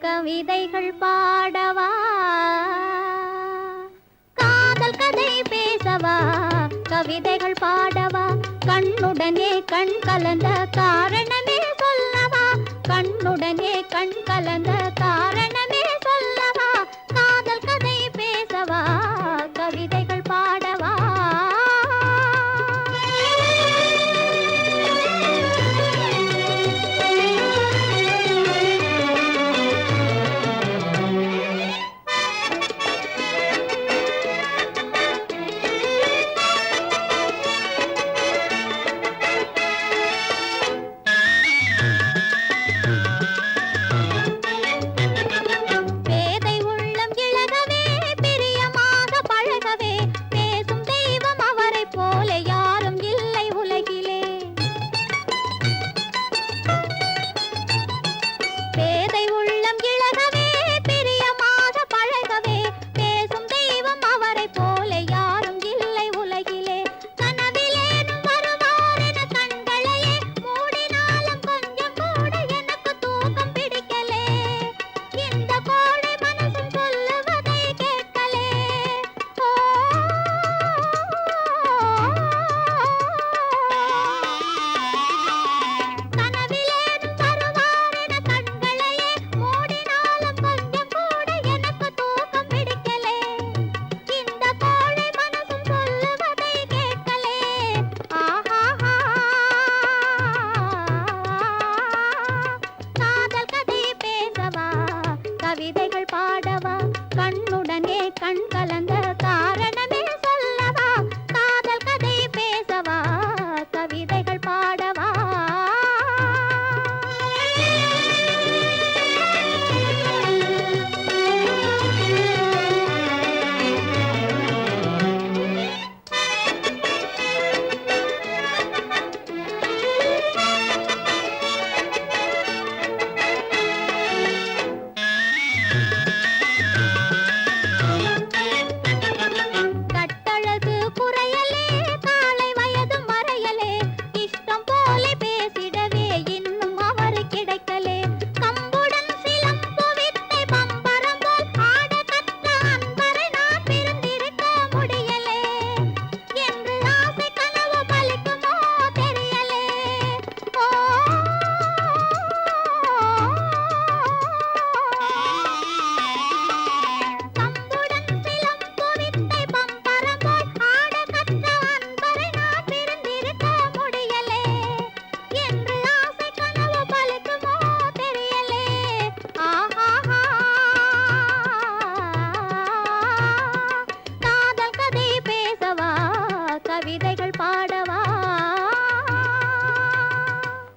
கவிதைகள் பாடவா? காதல் கதை பேசவா? கவிதைகள் பாடவா? கண்ணுடனே கண் கலந்த காரணமே சொல்லவா? கண்ணுடனே கண் கலந்த